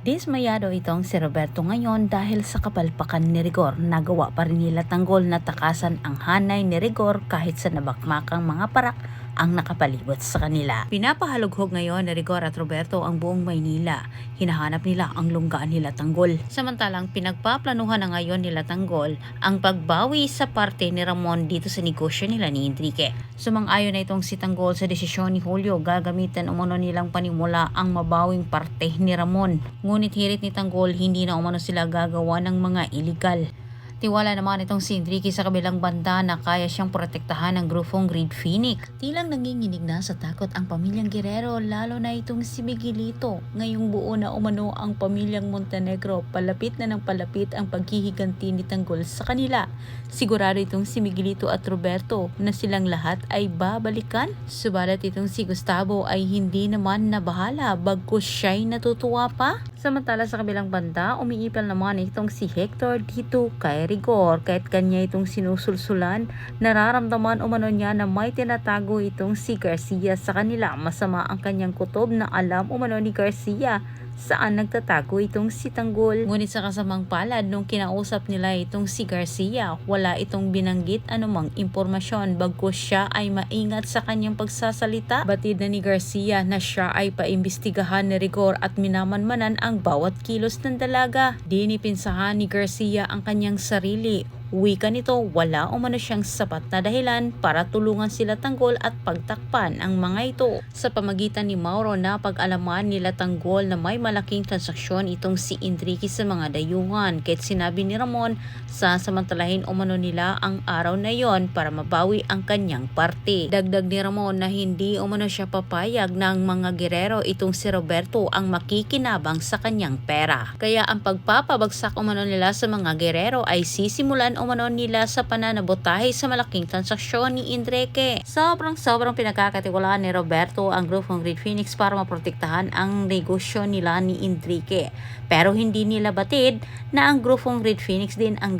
Dismayado itong si Roberto ngayon dahil sa kapalpakan ni Rigor. Nagawa pa rin nila tanggol na takasan ang hanay ni Rigor kahit sa nabakmakang mga parak ang nakapalibot sa kanila. Pinapahalughog ngayon ni Rigor at Roberto ang buong Maynila. Hinahanap nila ang lunggaan nila tanggol. Samantalang pinagpaplanuhan na ngayon nila tanggol ang pagbawi sa parte ni Ramon dito sa negosyo nila ni Enrique. Sumang-ayon na itong si Tanggol sa desisyon ni Julio gagamitan umano nilang panimula ang mabawing parte ni Ramon. Ngunit hirit ni Tanggol hindi na umano sila gagawa ng mga iligal. Tiwala naman itong si Enrique sa kabilang banda na kaya siyang protektahan ng grupong Great Phoenix. Tilang nanginginig na sa takot ang pamilyang Guerrero lalo na itong si Miguelito. Ngayong buo na umano ang pamilyang Montenegro, palapit na ng palapit ang paghihiganti ni Tanggol sa kanila. Sigurado itong si Miguelito at Roberto na silang lahat ay babalikan. Subalit itong si Gustavo ay hindi naman nabahala bagkus siya'y natutuwa pa. Samantala sa kabilang banda, umiipal naman itong si Hector dito kay Rigor. Kahit kanya itong sinusulsulan, nararamdaman umano niya na may tinatago itong si Garcia sa kanila. Masama ang kanyang kutob na alam umano ni Garcia saan nagtatago itong si Tanggol. Ngunit sa kasamang palad, nung kinausap nila itong si Garcia, wala itong binanggit anumang impormasyon bagkus siya ay maingat sa kanyang pagsasalita. Batid na ni Garcia na siya ay paimbestigahan ni Rigor at minamanmanan ang bawat kilos ng dalaga. Di ni pinsahan ni Garcia ang kanyang sarili Wika nito, wala umano siyang sapat na dahilan para tulungan sila tanggol at pagtakpan ang mga ito. Sa pamagitan ni Mauro na pag-alaman nila tanggol na may malaking transaksyon itong si Enrique sa mga dayuhan. Kahit sinabi ni Ramon, sasamantalahin umano nila ang araw na yon para mabawi ang kanyang parte. Dagdag ni Ramon na hindi umano siya papayag ng mga gerero itong si Roberto ang makikinabang sa kanyang pera. Kaya ang pagpapabagsak umano nila sa mga gerero ay sisimulan umano nila sa pananabotahe sa malaking transaksyon ni Enrique. Sobrang sobrang pinagkakatiwalaan ni Roberto ang grupong Great Phoenix para maprotektahan ang negosyo nila ni Enrique. Pero hindi nila batid na ang grupong Great Phoenix din ang